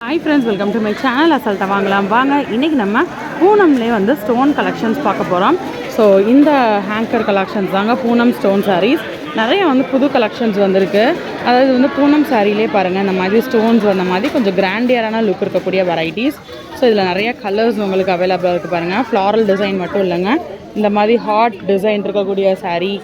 Hi friends welcome to my channel அசல்ட்டை வாங்கலாம் வாங்க இன்றைக்கி நம்ம பூனம்லேயே வந்து ஸ்டோன் கலெக்ஷன்ஸ் பார்க்க போகிறோம் ஸோ இந்த ஹேங்கர் கலெக்ஷன்ஸ் தாங்க பூனம் ஸ்டோன் சாரீஸ் நிறைய வந்து புது கலெக்ஷன்ஸ் வந்திருக்கு. அதாவது வந்து பூனம் சாரிலே பாருங்கள் இந்த மாதிரி ஸ்டோன்ஸ் வந்த மாதிரி கொஞ்சம் கிராண்டியரான லுக் இருக்கக்கூடிய வெரைட்டிஸ் ஸோ இதில் நிறைய கலர்ஸ் உங்களுக்கு அவைலபிளாக இருக்குது பாருங்கள் ஃப்ளாரல் டிசைன் மட்டும் இல்லைங்க. இந்த மாதிரி ஹாட் டிசைன் இருக்கக்கூடிய சாரீ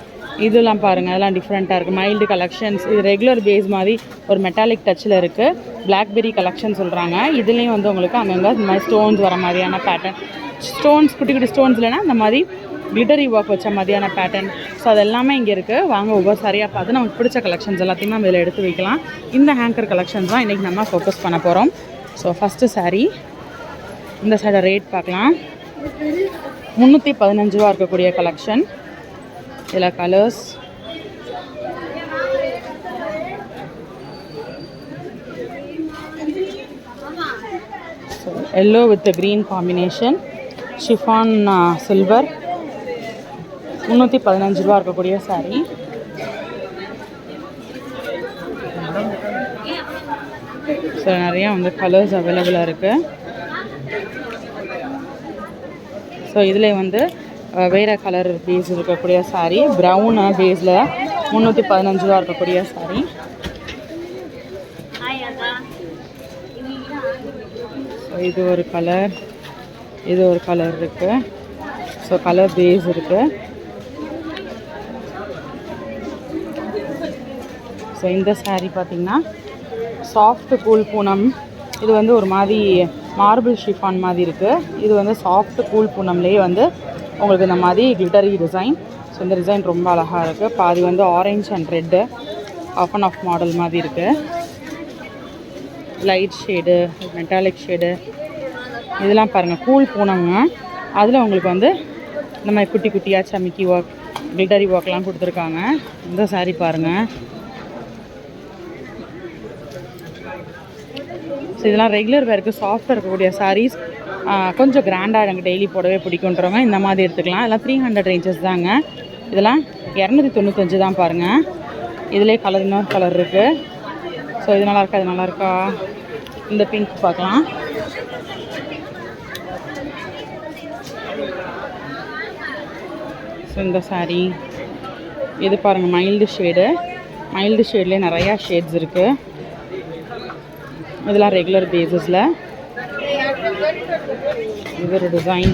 இதெல்லாம் பாருங்கள் அதெல்லாம் டிஃப்ரெண்ட்டாக இருக்குது மைல்டு கலெக்ஷன்ஸ் இது ரெகுலர் பேஸ் மாதிரி ஒரு மெட்டாலிக் டச்சில் இருக்குது பிளாக்பெரி கலெக்ஷன் சொல்கிறாங்க இதுலேயும் வந்து உங்களுக்கு அங்கங்கே இந்த மாதிரி ஸ்டோன்ஸ் வர மாதிரியான பேட்டர்ன் ஸ்டோன்ஸ் குட்டி குட்டி ஸ்டோன்ஸ் இல்லைனா இந்த மாதிரி கிளிட்டரி ஒர்க் வச்ச மாதிரியான பேட்டர்ன் ஸோ அது எல்லாமே இங்கே இருக்குது வாங்க ஒவ்வொரு சாரியாக பார்த்து நமக்கு பிடிச்ச கலெக்ஷன்ஸ் எல்லாத்தையுமே நம்ம இதில் எடுத்து வைக்கலாம். இந்த ஹேங்கர் கலெக்ஷன்ஸ் தான் இன்றைக்கி நம்ம ஃபோக்கஸ் பண்ண போகிறோம் ஸோ ஃபஸ்ட்டு சாரீ இந்த சைடை ரேட் பார்க்கலாம். முந்நூற்றி பதினஞ்சு ரூபா இருக்கக்கூடிய கலெக்ஷன் சில colours yellow with green combination chiffon silver முந்நூற்றி பதினஞ்சு ரூபா இருக்கக்கூடிய saree. ஸோ நிறையா வந்து கலர்ஸ் அவைலபிளாக இருக்குது ஸோ இதில் வந்து வேறு கலர் பேஸ் இருக்கக்கூடிய saree. ப்ரௌனாக பேஸில் முந்நூற்றி பதினஞ்சு ரூபா இருக்கக்கூடிய saree. ஸோ இது ஒரு கலர் இது ஒரு கலர் இருக்குது ஸோ கலர் பேஸ் இருக்குது ஸோ இந்த saree பார்த்திங்கன்னா சாஃப்ட் கூல் பூனம். இது வந்து ஒரு மாதிரி மார்பிள் ஷிஃபான் மாதிரி இருக்குது இது வந்து சாஃப்ட் கூல் பூனம்லேயே வந்து உங்களுக்கு இந்த மாதிரி கிளிட்டரி டிசைன் ஸோ இந்த டிசைன் ரொம்ப அழகாக இருக்குது பாதி வந்து orange and red half and half model மாதிரி இருக்குது லைட் ஷேடு மெட்டாலிக் ஷேடு இதெல்லாம் பாருங்கள் கூல் போனவங்க அதில் உங்களுக்கு வந்து இந்த மாதிரி குட்டி குட்டியாக சமிக்கி ஒர்க் கிளிட்டரி ஒர்க்லாம் கொடுத்துருக்காங்க. இந்த சாரீ பாருங்கள் ஸோ இதெல்லாம் ரெகுலர் வேருக்கு சாஃப்டாக இருக்கக்கூடிய சாரீஸ் கொஞ்சம் கிராண்டாக எனக்கு டெய்லி போடவே பிடிக்குன்றவங்க இந்த மாதிரி எடுத்துக்கலாம். இதெல்லாம் த்ரீ ஹண்ட்ரட் ரேஞ்சஸ் தாங்க. இதெல்லாம் இரநூத்தி தொண்ணூத்தஞ்சு தான் பாருங்கள் இதிலே கலர் இன்னொரு கலர் இருக்குது ஸோ இது நல்லாயிருக்கா இது நல்லாயிருக்கா இந்த பிங்க் பார்க்கலாம். ஸோ இந்த saree. இது பாருங்கள் மைல்டு ஷேடு மைல்டு ஷேட்லேயே நிறையா ஷேட்ஸ் இருக்குது இதெல்லாம் ரெகுலர் பேசிஸில் இது ஒரு டிசைன்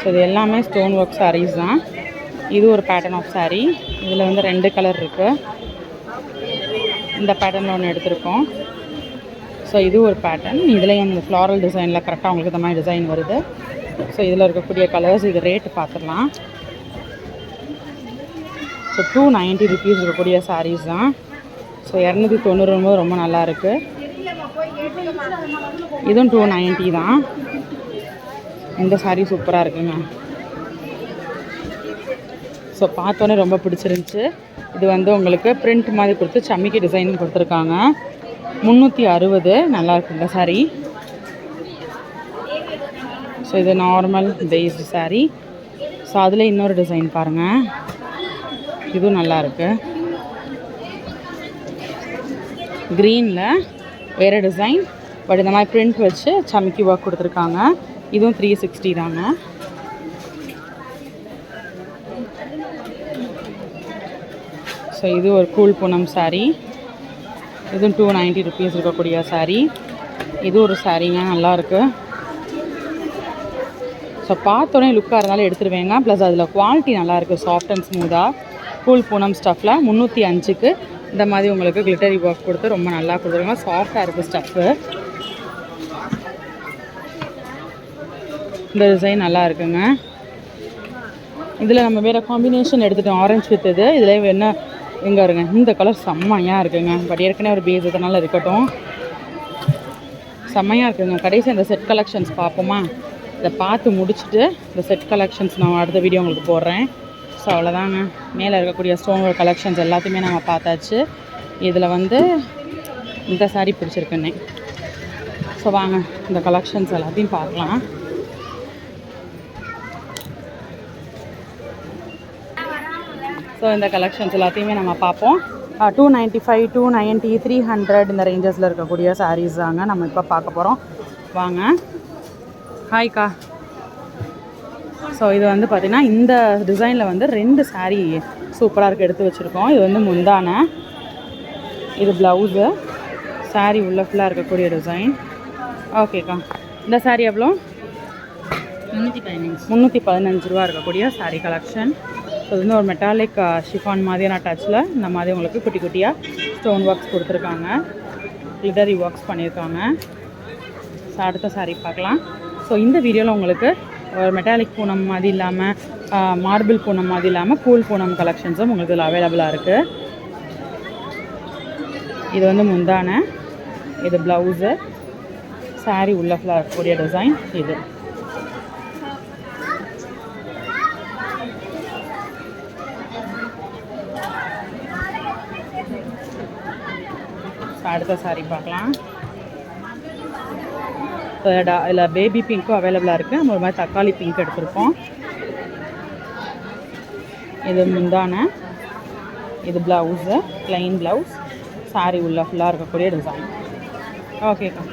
ஸோ இது எல்லாமே ஸ்டோன் ஒர்க் சாரீஸ் தான். இது ஒரு பேட்டர்ன் ஆஃப் சாரீ இதில் வந்து ரெண்டு கலர் இருக்குது இந்த பேட்டர்னில் ஒன்று எடுத்திருக்கோம். ஸோ இது ஒரு பேட்டர்ன் இதுலேயும் அந்த ஃப்ளாரல் டிசைனில் கரெக்டாக உங்களுக்கு இந்த மாதிரி டிசைன் வருது. ஸோ இதில் இருக்கக்கூடிய கலர்ஸ் இது ரேட்டு பார்த்துடலாம் ஸோ டூ நைன்ட்டி ருபீஸ் இருக்கக்கூடிய சாரீஸ் தான். ஸோ இரநூத்தி தொண்ணூறு ரொம்ப நல்லா இருக்குது இதுவும் டூ நைன்ட்டி தான். இந்த சாரீ சூப்பராக இருக்குங்க. ஸோ பார்த்தோன்னே ரொம்ப பிடிச்சிருந்துச்சு. இது வந்து உங்களுக்கு பிரிண்ட் மாதிரி கொடுத்து சம்மிக்கு டிசைன் கொடுத்துருக்காங்க. முந்நூற்றி அறுபது. நல்லா இருக்கு இந்த saree. ஸோ இது நார்மல் பேஸ்டு saree. ஸோ அதில் இன்னொரு டிசைன் பாருங்கள் இதுவும் நல்லாயிருக்கு க்ரீனில் வேறு டிசைன் பட் இந்த மாதிரி பிரிண்ட் வச்சு சமிக்கி ஒர்க் கொடுத்துருக்காங்க. இதுவும் த்ரீ சிக்ஸ்டி தாங்க. ஸோ இது ஒரு கூல் பூனம் சாரீ இதுவும் டூ நைன்ட்டி ருபீஸ் இருக்கக்கூடிய சாரீ இது ஒரு சாரீங்க நல்லாயிருக்கு ஸோ பார்த்தோன்னே லுக்காக இருந்தாலும் எடுத்துருவேங்க. ப்ளஸ் அதில் குவாலிட்டி நல்லா இருக்குது சாஃப்ட் அண்ட் ஸ்மூத்தாக கூல் பூனம் ஸ்டஃப்பில் முந்நூற்றி அஞ்சுக்கு இந்த மாதிரி உங்களுக்கு கிளிட்டரி ஒர்க் கொடுத்து ரொம்ப நல்லா கொடுத்துருங்க. சாஃப்டாக இருக்குது ஸ்டஃப்பு இந்த டிசைன் நல்லா இருக்குங்க. இதில் நம்ம வேறு காம்பினேஷன் எடுத்துட்டோம். ஆரஞ்சு வித் இது. இதில் என்ன எங்கே இருங்க இந்த கலர் செம்மையாக இருக்குங்க. பட் ஏற்கனவே ஒரு பேஸ் இதனால் இருக்கட்டும். செம்மையாக இருக்குங்க. கடைசி அந்த செட் கலெக்ஷன்ஸ் பார்ப்போமா? இதை பார்த்து முடிச்சுட்டு இந்த செட் கலெக்ஷன்ஸ் நான் அடுத்த வீடியோ உங்களுக்கு போடுறேன். ஸோ அவ்வளோதாங்க. மேலே இருக்கக்கூடிய ஸ்டோன் கலெக்ஷன்ஸ் எல்லாத்தையுமே நம்ம பார்த்தாச்சு. இதில் வந்து இந்த சாரீ பிடிச்சிருக்குன்னே. ஸோ வாங்க இந்த கலெக்ஷன்ஸ் எல்லாத்தையும் பார்க்கலாம். ஸோ இந்த கலெக்ஷன்ஸ் எல்லாத்தையுமே நம்ம பார்ப்போம். Two ninety five two ninety three hundred இந்த ரேஞ்சஸில் இருக்கக்கூடிய சாரீஸ் தாங்க நம்ம இப்போ பார்க்க போகிறோம் வாங்க. ஹாய்க்கா ஸோ இது வந்து பார்த்திங்கன்னா இந்த டிசைனில் வந்து ரெண்டு saree சூப்பராக இருக்குது எடுத்து வச்சுருக்கோம். இது வந்து முந்தான. இது ப்ளவுஸு saree உள்ள ஃபுல்லாக இருக்கக்கூடிய டிசைன் ஓகேக்கா இந்த saree எவ்வளோ? முந்நூற்றி பதினஞ்சு. முந்நூற்றி பதினஞ்சு ரூபா இருக்கக்கூடிய saree கலெக்ஷன் ஸோ இது வந்து ஒரு மெட்டாலிக் ஷிஃபான் மாதிரியான டச்சில் இந்த மாதிரி உங்களுக்கு குட்டி குட்டியாக ஸ்டோன் ஒர்க்ஸ் கொடுத்துருக்காங்க. Glittering ஒர்க்ஸ் பண்ணியிருக்காங்க. ஸோ அடுத்த saree பார்க்கலாம். ஸோ இந்த வீடியோவில் உங்களுக்கு மெட்டாலிக் பூனம் மாதிரி இல்லாமல் மார்பிள் பூனம் மாதிரி இல்லாமல் கூல் பூனம் கலெக்ஷன்ஸும் உங்களுக்கு இதில் அவைலபிளாக இருக்குது இது வந்து முந்தான. இது ப்ளவுஸு saree உள்ள ஃபுல்லாக கூடிய டிசைன் இது. அடுத்த சாரி பார்க்கலாம். இதில் பேபி பிங்க்கும் அவைலபிளாக இருக்குது நம்ம ஒரு மாதிரி தக்காளி பிங்க் எடுத்திருக்கோம். இது முந்தான. இது ப்ளவுஸு ப்ளைன் ப்ளவுஸ் சாரி உள்ள ஃபுல்லாக இருக்கக்கூடிய டிசைன் ஓகேக்கா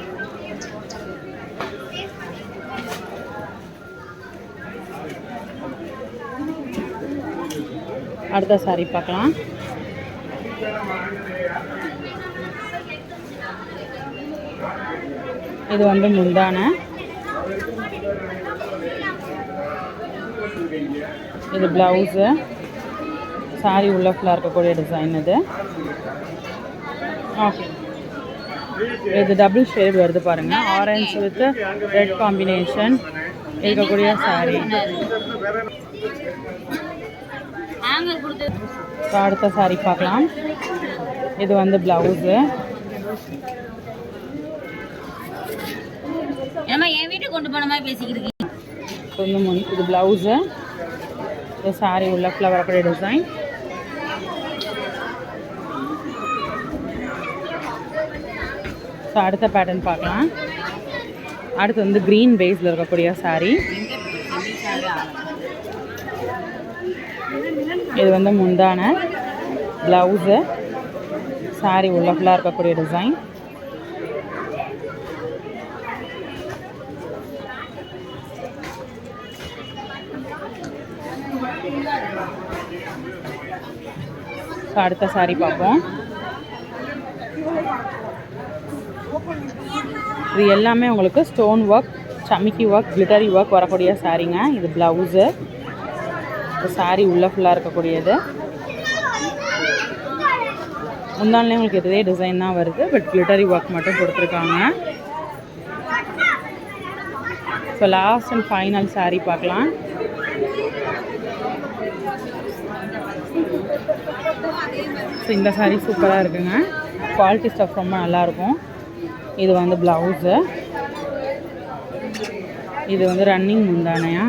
அடுத்த சாரி பார்க்கலாம். இது வந்து முந்தான. இது ப்ளவுஸு சாரி உள்ள ஃபுல்லாக இருக்கக்கூடிய டிசைன் இது. ஓகே இது டபுள் ஷேட் வருது பாருங்க. ஆரஞ்சு வித் ரெட் காம்பினேஷன் இருக்கக்கூடிய சாரி அடுத்த சாரி பார்க்கலாம். இது வந்து ப்ளவுஸு என் வீட்டுக்கு கொண்டு போன மாதிரி பேசிக்கிட்டு இது ப்ளவுஸு இது உள்ள ஃபுல்லாக வரக்கூடிய டிசைன் ஸோ அடுத்த பேட்டர்ன் பார்க்கலாம். அடுத்து வந்து க்ரீன் பேஸில் இருக்கக்கூடிய saree. இது வந்து முந்தான ப்ளவுஸு சாரி உள்ள ஃபுல்லாக இருக்கக்கூடிய டிசைன் ஸோ அடுத்த சாரி பார்ப்போம். இது எல்லாமே உங்களுக்கு ஸ்டோன் ஒர்க் சமிக்கி ஒர்க் கிளிட்டரி ஒர்க் வரக்கூடிய சாரீங்க இது ப்ளவுஸு இந்த சாரீ உள்ளே ஃபுல்லாக இருக்கக்கூடியது. முந்தாலே உங்களுக்கு இதே டிசைன் தான் வருது பட் கிளிட்டரி ஒர்க் மட்டும் கொடுத்துருக்காங்க. So last and final saree பார்க்கலாம். ஸோ இந்த சாரீ சூப்பராக இருக்குங்க. குவாலிட்டி ஸ்டஃப் ரொம்ப நல்லாயிருக்கும். இது வந்து ப்ளவுஸு இது வந்து ரன்னிங் முந்தானையா?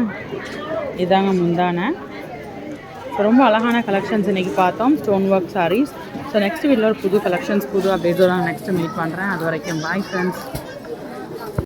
இதாங்க முந்தானை. ரொம்ப அழகான கலெக்ஷன்ஸ் இன்றைக்கி பார்த்தோம். Stone work sarees so next வீட்டில் ஒரு புது கலெக்ஷன்ஸ் புது அப்டேட்ஸோட நான் நெக்ஸ்ட்டு மீட் பண்ணுறேன் அது வரைக்கும் பாய் ஃப்ரெண்ட்ஸ்